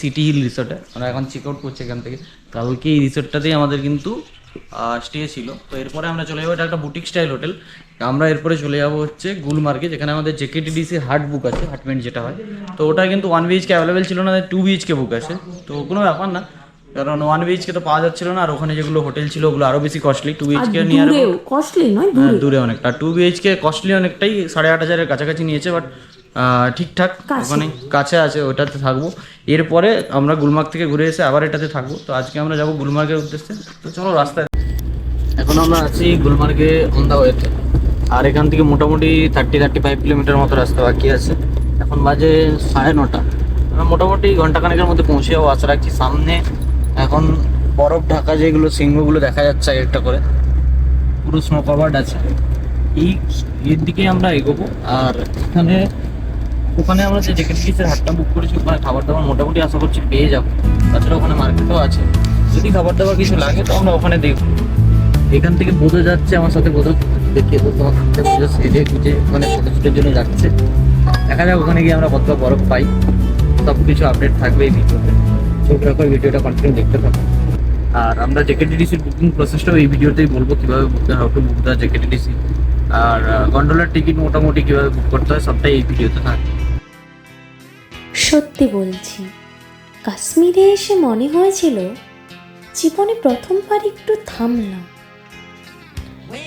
City hill রিসোর্টে। আমরা এখন চেক আউট করছি এখান থেকে। কালকে এই রিসোর্টটাতেই আমাদের কিন্তু স্টে ছিল। তো এরপরে আমরা চলে যাব এটা একটা বুটিক স্টাইল হোটেল আমরা এরপরে চলে যাব হচ্ছে গুলমার্গে যেখানে আমাদের জেকেটিডিসি হার্ট বুক আছে হার্টমেন্ট যেটা হয়। তো ওটা কিন্তু ওয়ান বিএইচকে অ্যাভেলেবেল ছিল না টু বিএইচকে বুক আছে। তো কোনো ব্যাপার না কারণ ওয়ান বিএইচকে তো পাওয়া যাচ্ছিল না আর ওখানে যেগুলো হোটেল ছিল ওগুলো আরও বেশি কস্টলি টু আর বিএইচকে নিয়ে আর কস্টলি নয় হ্যাঁ, দূরে। দূরে অনেকটা। টু বিএইচকে কস্টলি অনেকটাই সাড়ে আট হাজারের কাছাকাছি নিয়েছে বাট ঠিকঠাক কাছে। ওখানে কাছে আছে ওটাতে থাকব। এরপরে আমরা গুলমার্গ থেকে ঘুরে এসে আবার এটাতে থাকব। তো আজকে আমরা যাব গুলমার্গের উদ্দেশ্যে। তো চলো রাস্তায়। এখন আমরা আছি গুলমার্গে অন দা ওয়েতে। আর এখান থেকে মোটামুটি থার্টি থার্টি ফাইভ কিলোমিটার মতো রাস্তা বাকি আছে। এখন বাজে সাড়ে নটা। আমরা মোটামুটি ঘন্টাখানেকের মধ্যে পৌঁছে যাব আশা রাখছি। সামনে এখন বরফ ঢাকা যেগুলো সিংহগুলো দেখা যাচ্ছে একটা করে। পুরো স্নো কভার্ড আছে। এই এর দিকে আমরা এগোবো। আর এখানে ওখানে আমরা যে জেকেট পিসের হাটটা বুক করেছি, ওখানে খাবার দাবার মোটামুটি আশা করছি পেয়ে যাব। তাছাড়া ওখানে মার্কেটও আছে। যদি খাবার দাবার কিছু লাগে, তো আমরা ওখানে দেখব। এখান থেকে বোঝা যাচ্ছে, আমার সাথে বোঝা দেখিয়ে তো তোমার সাথে সেজে গুজে ওখানে ফটোশুটের জন্য যাচ্ছে। দেখা যাক ওখানে গিয়ে আমরা কতটা বরফ পাই। সব কিছু আপডেট থাকবে এই ভিডিওতে। ছোট রাখার ভিডিওটা কন্টিনিউ দেখতে থাকো আর আমরা জেকেটিডিসির বুকিং প্রসেসটাও এই ভিডিওতেই বলব, কীভাবে book how to book the JKTDC আর গন্ডোলার টিকিট মোটামুটি কীভাবে বুক করতে হয়, সবটাই এই ভিডিওতে থাকবে। সত্যি বলছি, কাশ্মীরে এসে মনে হয়েছিল জীবনে প্রথমবার একটু থামলাম।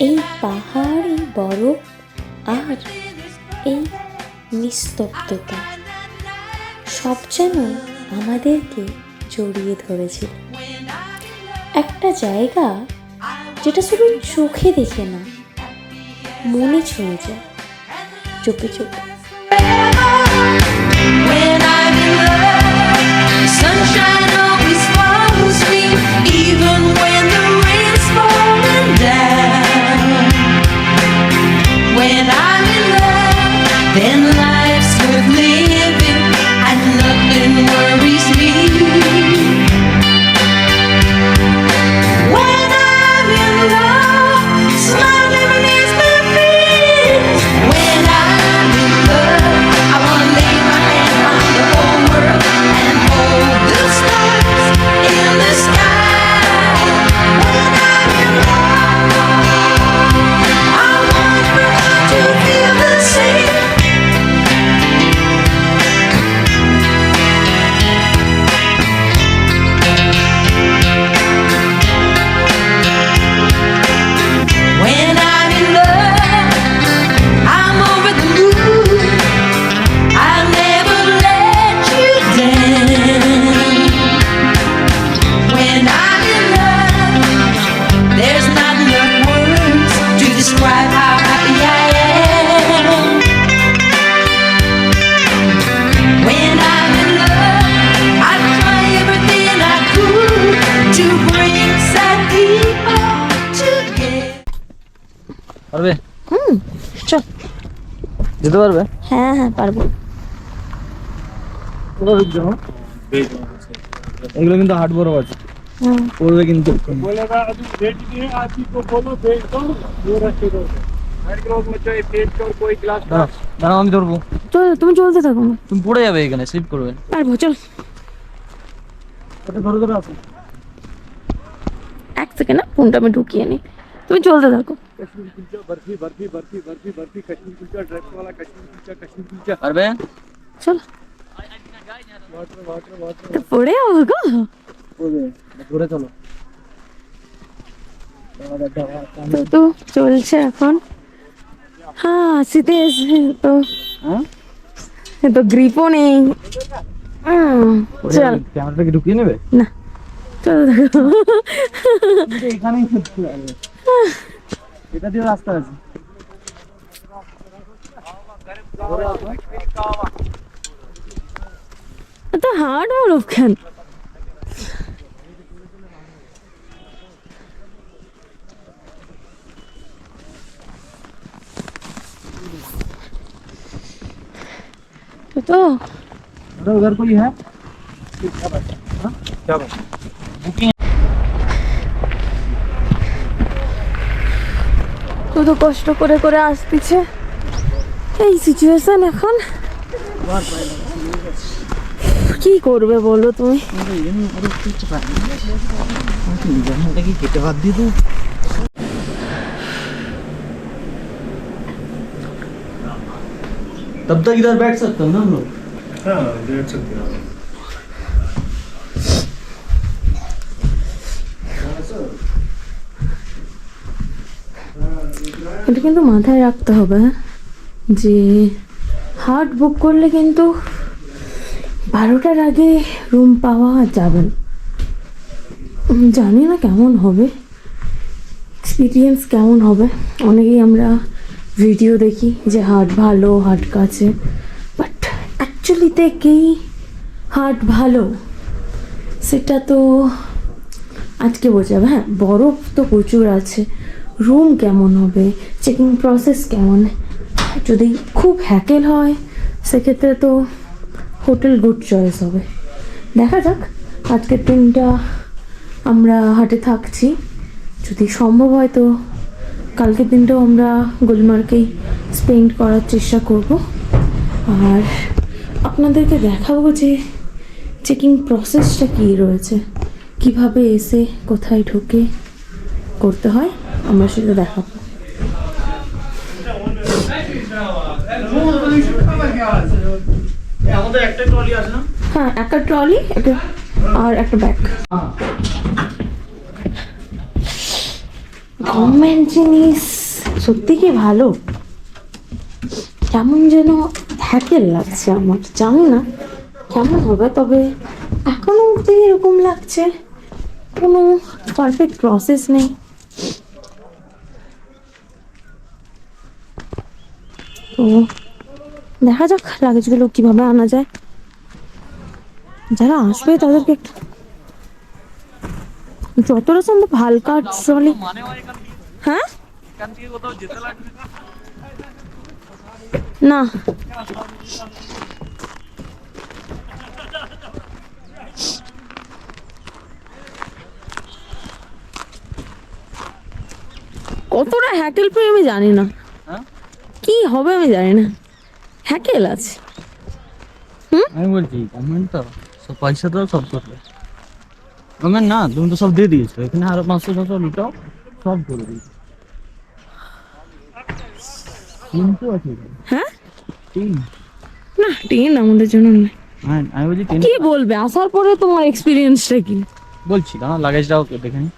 এই পাহাড়, এই বরফ আর এই নিস্তব্ধতা সব যেন আমাদেরকে জড়িয়ে ধরেছিল একটা জায়গা যেটা শুধু চোখে দেখে না, মনে ছুঁয়ে যায়। চোখে চুপি পারবে? হুম চল। যেতে পারবে? হ্যাঁ হ্যাঁ পারব। এগুলো কিন্তু হাট বড় আছে। পড়বে কিন্তু আমি ধরবো। তুমি চলতে থাকো। তুমি পড়ে যাবে এখানে স্লিপ করবে। পারব চল। ধরো ধরো আসো। এক সেকেন্ড না ফোনটা আমি ঢুকিয়ে নিই। তুমি চলতে থাকো। চলো। তো চলছে এখন। হ্যাঁ তো। তো গ্রিপও নেই। হ্যাঁ, ঢুকিয়ে নেবে? না। চল দেখো এখানেই এটা দিয়ে রাস্তা আছে তো হার্ড বরফ কেন तो तो अरे उधर कोई है क्या बात बुकिंग তুই তো কষ্ট করে করে আসতেছে এই সিচুয়েশন এখন কি করবে বলো তুমি কেটে বাদ দিয়ে দেবো तब तक इधर बैठ सकते हो ना हम लोग हाँ बैठ सकते हैं এটা কিন্তু মাথায় রাখতে হবে? যে হার্ট বুক করলে কিন্তু বারোটার আগে রুম পাওয়া যাবে না। জানি না কেমন হবে এক্সপিরিয়েন্স কেমন হবে। অনেকেই আমরা ভিডিও দেখি যে হার্ট ভালো হার্ট কাছে বাট অ্যাকচুয়ালিতে কি হার্ট ভালো, সেটা তো আজকে বোঝাবে। হ্যাঁ বরফ তো প্রচুর আছে। রুম কেমন হবে? চেকিং প্রসেস কেমন? যদি খুব হ্যাকেল হয়, সেক্ষেত্রে তো হোটেল গুড চয়েস হবে। দেখা যাক, আজকের দিনটা আমরা হাটে থাকছি। যদি সম্ভব হয় তো কালকের দিনটাও আমরা গুলমার্গেই স্পেন্ড করার চেষ্টা করব। আর আপনাদেরকে দেখাবো যে চেকিং প্রসেসটা কী রয়েছে। কীভাবে এসে কোথায় ঢুকে করতে হয়। আমরা আছে না হ্যাঁ একটা ট্রলি একটা আর একটা ব্যাগ। গভর্নমেন্ট জিনিস সত্যি কি ভালো? কেমন যেন হ্যাকেল লাগছে আমার, জানি না কেমন হবে, তবে এখনও অবধি এরকম লাগছে। কোনো পারফেক্ট প্রসেস নেই। তো দেখা যাক লাগেজগুলো কীভাবে আনা যায়। যারা আসবে তাদেরকে একটু যতটা সম্ভব হালকা ট্রলি হয়? না। কতটা হ্যাকেল পেয়ে আমি জানি না। হ্যাঁ? কি হবে আমি জানি না। হ্যাকেল আছে। আমি বলছি গভর্নমেন্ট তো সব পয়সা তো সব করবে। গভর্নমেন্ট না তুমি তো সব দিয়ে দিয়েছ। এখানে আরও পাঁচশো ছশো লুটাও সব করে দিয়েছ। কিন্তু আছে হ্যাঁ? না আমাদের জন্য নয়। হ্যাঁ আমি বলছি কি বলবে? আসার পরে তোমার এক্সপিরিয়েন্সটা কি? বলছি না লাগেজটাও দেখে নি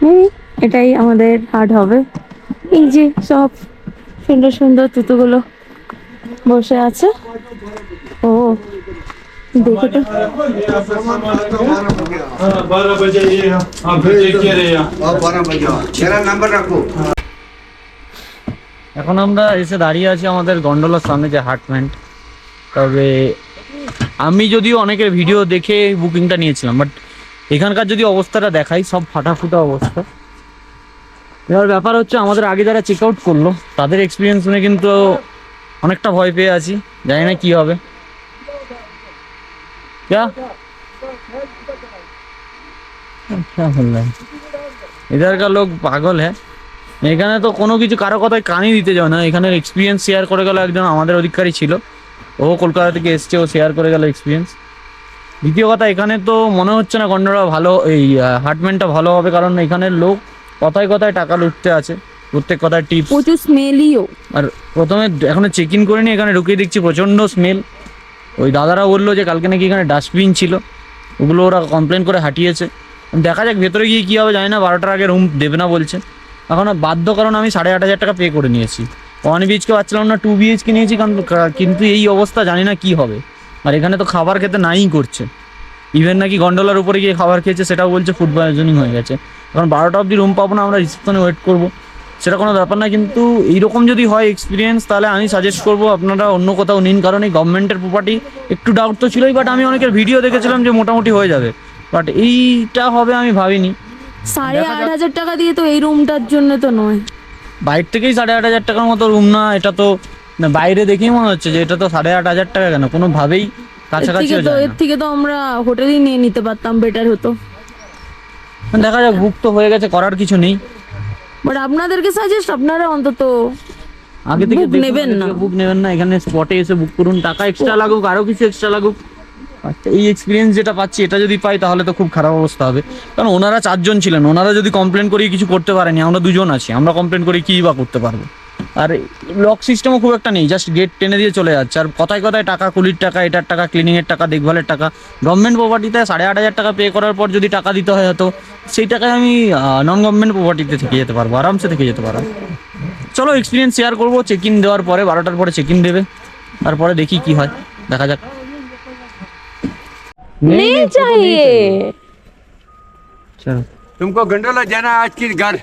হুম, এটাই আমাদের হার্ড হবে। এই যে সব সুন্দর সুন্দর জুতোগুলো বসে আছে। ও তো। এখন আমরা এসে দাঁড়িয়ে আছি আমাদের গন্ডলার সামনে যে হাটমেন্ট তবে আমি যদিও অনেকের ভিডিও দেখে বুকিংটা নিয়েছিলাম বাট এখানকার যদি অবস্থাটা দেখাই, সব ফাটাফুটা অবস্থা। এবার ব্যাপার হচ্ছে আমাদের আগে যারা চেক আউট করল, তাদের এক্সপিরিয়েন্স শুনে কিন্তু অনেকটা ভয় পেয়ে আছি। জানি না কী হবে। ইধার লোক পাগল হ্যাঁ? এখানে তো কোনো কিছু কারও কথায় কানই দিতে যাবে না। এখানে এক্সপিরিয়েন্স শেয়ার করে গেল একজন আমাদের অধিকারী ছিল। ও কলকাতা থেকে এসছে, ও শেয়ার করে গেল এক্সপিরিয়েন্স দ্বিতীয় কথা, এখানে তো মনে হচ্ছে না গন্ডরা ভালো, এই হার্টম্যানটা ভালো হবে, কারণ এখানের লোক কথায় কথায় টাকা লুটতে আছে প্রত্যেক কথায় টিপস প্রচুর স্মেলিও আর প্রথমে এখনও চেক ইন করে নি এখানে ঢুকিয়ে দেখছি প্রচণ্ড স্মেল ওই দাদারা বলল যে কালকে নাকি এখানে ডাস্টবিন ছিল ওগুলো ওরা কমপ্লেন করে হাঁটিয়েছে। দেখা যাক ভেতরে গিয়ে কী হবে জানি না বারোটার আগে রুম দেবে না বলছে। এখন বাধ্য কারণ আমি সাড়ে আট হাজার টাকা পে করে নিয়েছি। ওয়ান বিএইচকে পাচ্ছিলাম না টু বিএইচকে নিয়েছি কারণ কিন্তু এই অবস্থা জানি না কি হবে। আর এখানে তো খাবার খেতে নাই করছে। ইভেন নাকি গন্ডোলার উপরে গিয়ে খাবার খেয়েছে সেটাও বলছে ফুড পয়জনিং হয়ে গেছে। কারণ বারোটা অবধি রুম পাবো না আমরা রিসেপশনে ওয়েট করব। সেটা কোনো ব্যাপার না কিন্তু এইরকম যদি হয় এক্সপিরিয়েন্স তাহলে আমি সাজেস্ট করব আপনারা অন্য কোথাও নিন কারণ এই গভর্নমেন্টের প্রপার্টি একটু ডাউট তো ছিলই বাট আমি অনেকের ভিডিও দেখেছিলাম যে মোটামুটি হয়ে যাবে। বাট এইটা হবে আমি ভাবিনি। সাড়ে আট হাজার টাকা দিয়ে তো এই রুমটার জন্য তো নয়। বাইরে থেকেই সাড়ে আট হাজার টাকার মতো রুম না এটা তো বাইরে দেখেই মনে হচ্ছে যে এটা তো সাড়ে আট হাজার টাকা কেন? কোনোভাবেই থেকে তো এর থেকে তো আমরা হোটেলই নিয়ে নিতে পারতাম বেটার হতো। দেখা যাক বুক তো হয়ে গেছে করার কিছু নেই। বাট আপনাদেরকে সাজেস্ট আপনারা অন্তত আগে থেকে নেবেন না। বুক নেবেন না এখানে স্পটে এসে বুক করুন টাকা এক্সট্রা লাগুক আরও কিছু এক্সট্রা লাগুক। আচ্ছা এই এক্সপিরিয়েন্স যেটা পাচ্ছি এটা যদি পাই তাহলে তো খুব খারাপ অবস্থা হবে। কারণ ওনারা চারজন ছিলেন ওনারা যদি কমপ্লেন করি কিছু করতে পারেনি আমরা দুজন আছি আমরা কমপ্লেন করি কি বা করতে পারব। আর লক সিস্টেমও খুব একটা নেই জাস্ট গেট টেনে দিয়ে চলে যাচ্ছে আর কথায় কথায় টাকা কুলির টাকা এটার টাকা ক্লিনিংয়ের টাকা দেখভালের টাকা গভর্নমেন্ট প্রপার্টিতে সাড়ে আট হাজার টাকা পে করার পর যদি টাকা দিতে হয় হয়তো সেই টাকায় আমি নন গভর্নমেন্ট প্রপার্টিতে থেকে যেতে পারবো আরামসে থেকে যেতে পারবো চলো এক্সপিরিয়েন্স শেয়ার করবো চেক ইন দেওয়ার পরে বারোটার পরে চেক ইন দেবে তারপরে দেখি কি হয় দেখা যাক नहीं चाहिए চলো तुमको गंडोला जाना है आज की घर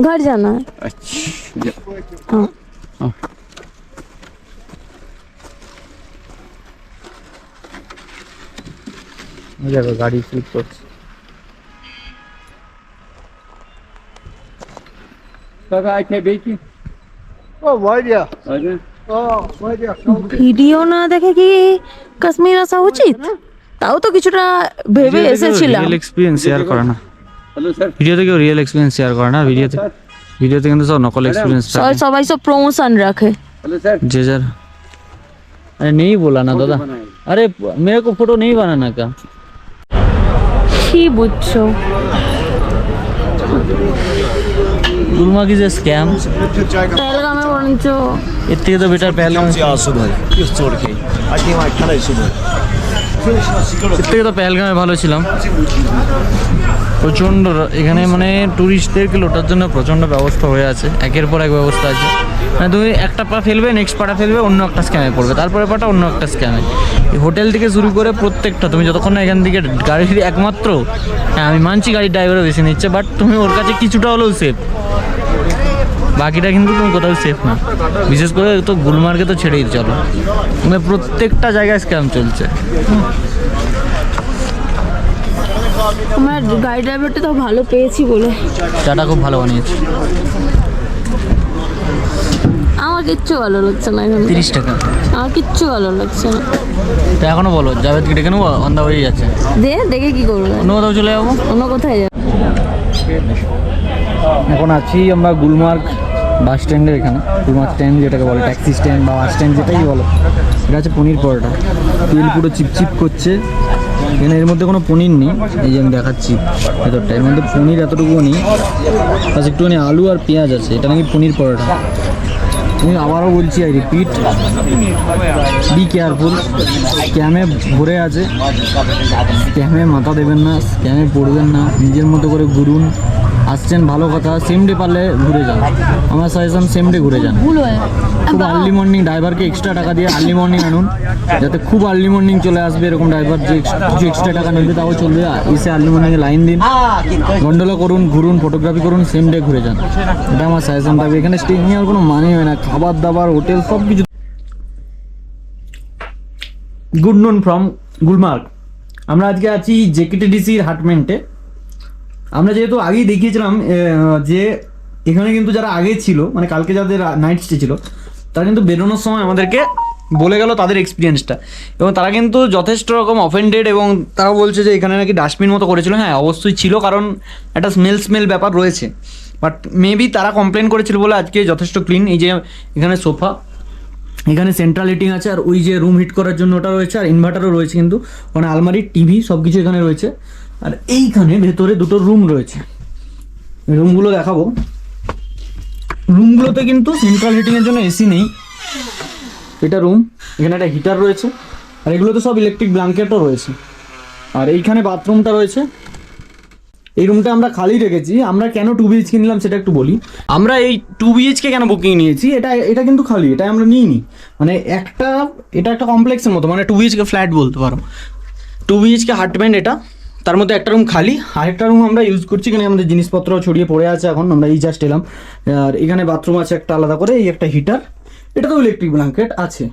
घर जाना है अच्छा हाँ দেখো গাড়ি স্লিপ করছে कब आए थे बेची ओ बढ़िया ओ बढ़िया ভিডিও না দেখে কি কাশ্মীর আসা উচিত তাও তো কিছুটা ভেবে এসেছিলাম রিয়েল এক্সপিরিয়েন্স শেয়ার করে না हेलो सर ভিডিওতে কেউ রিয়েল এক্সপিরিয়েন্স শেয়ার করে না ভিডিওতে ভিডিওতে কিন্তু সব নকল एक्सपीरियंस সবাই সবাই সব প্রমোশন রাখে हेलो सर जे जर अरे नहीं बोला ना दादा अरे मेरे को फोटो नहीं बनाना क्या কি বুঝছো गुलमार्ग इज ए स्कैम পেহেলগামে বরঞ্চ এর থেকে তো বেটার পেহেলগাম এর থেকে তো পেহেলগামে ভালো ছিলাম প্রচণ্ড এখানে মানে ট্যুরিস্টদেরকে লোটার জন্য প্রচণ্ড ব্যবস্থা হয়ে আছে। একের পর এক ব্যবস্থা আছে। মানে তুমি একটা পা ফেলবে নেক্সট পাটা ফেলবে, অন্য একটা স্ক্যামে পড়বে। তারপরে পাটা অন্য একটা স্ক্যামে হোটেল থেকে শুরু করে প্রত্যেকটা, তুমি যতক্ষণ না এখান থেকে গাড়ির একমাত্র হ্যাঁ আমি মানছি গাড়ির ড্রাইভারও বেশি নিচ্ছে বাট তুমি ওর কাছে কিছুটা হলেও সেফ বাকিটা কিন্তু তুমি কোথাও সেফ না। বিশেষ করে তো গুলমার্গে তো ছেড়েই চলো। মানে প্রত্যেকটা জায়গায় স্ক্যাম চলছে। আমার গাড়ি ড্রাইভারটা তো ভালো পেয়েছি বলে। চাটা খুব ভালো বানিয়েছে। আমার কিচ্ছু ভালো লাগছে না এখন। তিরিশ টাকা। আমার কিচ্ছু ভালো লাগছে না। তো এখনও বলো জাভেদকে ডেকে নেব? অন্ধা হয়ে যাচ্ছে দে দেখে কি করবে। অন্য কোথাও চলে যাব? অন্য কোথায় যাবে? এখন আছি আমরা গুলমার্গ বাস স্ট্যান্ডের এখানে। গুলমার্গ স্ট্যান্ড যেটাকে বলে ট্যাক্সি স্ট্যান্ড বা বাস স্ট্যান্ড যেটাই বলো। এটা হচ্ছে পনির পরোটা। তেল পুরো চিপচিপ করছে। এখানে এর মধ্যে কোনো পনির নেই। এই যে আমি দেখাচ্ছি ভেতরটা। এর মধ্যে পনির এতটুকু নেই। বাস একটুখানি আলু আর পেঁয়াজ আছে। এটা নাকি পনির পরোটা। আমি আবারও বলছি আই রিপিট বি কেয়ারফুল স্ক্যামে ভরে আছে। স্ক্যামে মাথা দেবেন না। স্ক্যামে পড়বেন না। নিজের মতো করে ঘুরুন। আসছেন ভালো কথা সেম ডে পারলে ঘুরে যান। আমার সাজেশন সেম ডে ঘুরে যান। খুব আর্লি মর্নিং ড্রাইভারকে এক্সট্রা টাকা দিয়ে আর্লি মর্নিং আনুন যাতে খুব আর্লি মর্নিং চলে আসবে এরকম ড্রাইভার যে কিছু এক্সট্রা টাকা নেবে তাও চলবে। এসে আর্লি মর্নিংয়ে লাইন দিন। গন্ডোলা করুন ঘুরুন ফটোগ্রাফি করুন সেম ডে ঘুরে যান। এটা আমার সাজেশন থাকবে। এখানে স্টে নেওয়ার কোনো মানে হয় না। খাবার দাবার হোটেল সব কিছু গুড নুন ফ্রম গুলমার্গ আমরা আজকে আছি জেকেটিডিসির হাটমেন্টে। আমরা যেহেতু আগেই দেখিয়েছিলাম যে এখানে কিন্তু যারা আগে ছিল মানে কালকে যাদের নাইট স্টে ছিল, তারা কিন্তু বেরোনোর সময় আমাদেরকে বলে গেল তাদের এক্সপিরিয়েন্সটা এবং তারা কিন্তু যথেষ্ট রকম অফেন্ডেড এবং তারা বলছে যে এখানে নাকি ডাস্টবিন মতো করেছিল। হ্যাঁ অবশ্যই ছিল কারণ একটা স্মেল স্মেল ব্যাপার রয়েছে। বাট মেবি তারা কমপ্লেন করেছিল বলে আজকে যথেষ্ট ক্লিন এই যে এখানে সোফা, এখানে সেন্ট্রাল হিটিং আছে, আর ওই যে রুম হিট করার জন্য ওটা রয়েছে, আর ইনভার্টারও রয়েছে কিন্তু। মানে আলমারি টিভি সব কিছু এখানে রয়েছে। আর এইখানে ভেতরে দুটো রুম রয়েছে। রুমগুলো দেখাবো। রুমগুলোতে কিন্তু সেন্ট্রাল হিটিংয়ের জন্য এসি নেই। এটা রুম এখানে একটা হিটার রয়েছে। আর এগুলোতে সব ইলেকট্রিক ব্ল্যাঙ্কেটও রয়েছে। আর এইখানে বাথরুমটা রয়েছে। এই রুমটা আমরা খালি রেখেছি। আমরা কেন টু বিএইচকে নিলাম সেটা একটু বলি। আমরা এই টু বিএইচকে কেন বুকিং নিয়েছি? এটা এটা কিন্তু খালি, এটা আমরা নিইনি। মানে একটা, এটা একটা কমপ্লেক্সের মতো। মানে টু বিএইচকে ফ্ল্যাট বলতে পারো। টু বিএইচকে হার্টমেন্ট এটা। তার মধ্যে একটা রুম খালি, আরেকটা রুম আমরা ইউজ করছি, এখানে আমাদের জিনিসপত্র ছড়িয়ে পড়ে আছে এখন, আমরা এই জাস্ট এলাম। আর এখানে বাথরুম আছে একটা আলাদা করে, এই একটা হিটার এটা তো ইলেকট্রিক ব্ল্যাঙ্কেট আছে।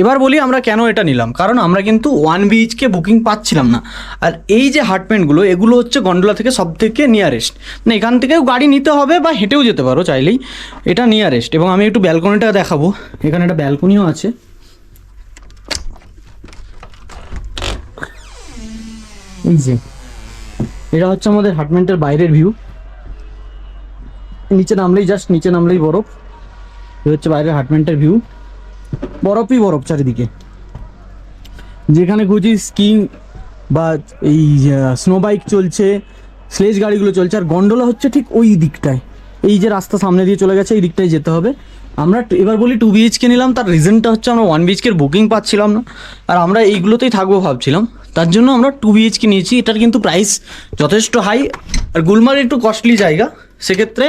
এবার বলি আমরা কেন এটা নিলাম, কারণ আমরা কিন্তু ওয়ান বিএইচকে বুকিং পাচ্ছিলাম না। আর এই যে হার্টমেন্টগুলো এগুলো হচ্ছে গন্ডোলা থেকে সব থেকে নিয়ারেস্ট না এখান থেকেও গাড়ি নিতে হবে বা হেঁটেও যেতে পারো চাইলেই, এটা নিয়ারেস্ট এবং আমি একটু ব্যালকনিটা দেখাবো, এখানে একটা ব্যালকনিও আছে। এই যে এটা হচ্ছে আমাদের হার্টমেন্টের বাইরের ভিউ নিচে নামলেই জাস্ট নিচে নামলেই বরফ। এই হচ্ছে বাইরের হাটমেন্টের ভিউ বরফই বরফ চারিদিকে। যেখানে খুঁজি স্কিং বা এই স্নো বাইক চলছে স্লেজ গাড়িগুলো চলছে, আর গন্ডোলা হচ্ছে ঠিক ওই দিকটায়। এই যে রাস্তা সামনে দিয়ে চলে গেছে, এই দিকটায় যেতে হবে। আমরা এবার বলি টু বিএইচকে নিলাম, তার রিজনটা হচ্ছে আমরা ওয়ান বিএইচকের বুকিং পাচ্ছিলাম না। আর আমরা এইগুলোতেই থাকব ভাবছিলাম। তার জন্য আমরা টু বিএইচকে নিয়েছি, এটার কিন্তু প্রাইস যথেষ্ট হাই আর গুলমার্গ একটু কস্টলি জায়গা, সেক্ষেত্রে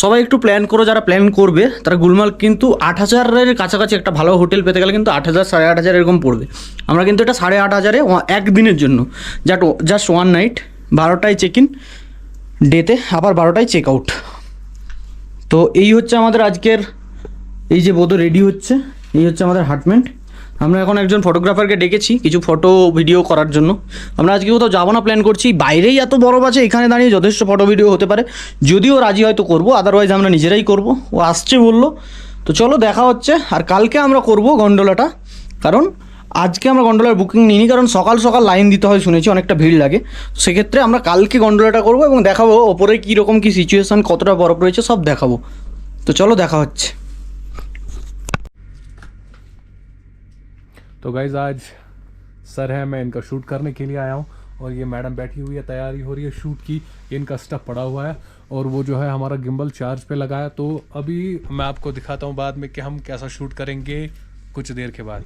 সবাই একটু প্ল্যান করো, যারা প্ল্যান করবে, তারা গুলমার্গ কিন্তু আট হাজারের কাছাকাছি একটা ভালো হোটেল পেতে গেলে কিন্তু আট হাজার, সাড়ে আট হাজার এরকম পড়বে। আমরা কিন্তু এটা সাড়ে আট হাজারে একদিনের জন্য। জাট জাস্ট ওয়ান নাইট বারোটায় চেক ইন ডেতে আবার বারোটায় চেক আউট তো এই হচ্ছে আমাদের আজকের এই যে বোধ রেডি হচ্ছে, এই হচ্ছে আমাদের হাটমেন্ট আমরা এখন একজন ফটোগ্রাফারকে ডেকেছি, কিছু ফটো ভিডিও করার জন্য। আমরা আজকে কোথাও যাব না প্ল্যান করছি। বাইরেই এত বরফ আছে, এখানে দাঁড়িয়ে যথেষ্ট ফটো ভিডিও হতে পারে। যদিও রাজি হয়তো করব আদারওয়াইজ আমরা নিজেরাই করব। ও আসছে বলল। তো চলো, দেখা হচ্ছে। আর কালকে আমরা করব গন্ডোলাটা কারণ আজকে আমরা গন্ডোলার বুকিং নিইনি, কারণ সকাল সকাল লাইন দিতে হয় শুনেছি, অনেকটা ভিড় লাগে। সেক্ষেত্রে আমরা কালকে গন্ডোলাটা করব এবং দেখাবো ওপরে কীরকম কী সিচুয়েশান কতটা বরফ রয়েছে, সব দেখাবো। তো চলো, দেখা হচ্ছে। तो गाइज़ आज सर है, मैं इनका शूट करने के लिए आया हूँ और ये मैडम बैठी हुई है, तैयारी हो रही है शूट की इनका स्टफ़ पड़ा हुआ है और वो जो है हमारा गिम्बल चार्ज पे लगा है। तो अभी मैं आपको दिखाता हूँ बाद में कि हम कैसा शूट करेंगे कुछ देर के बाद।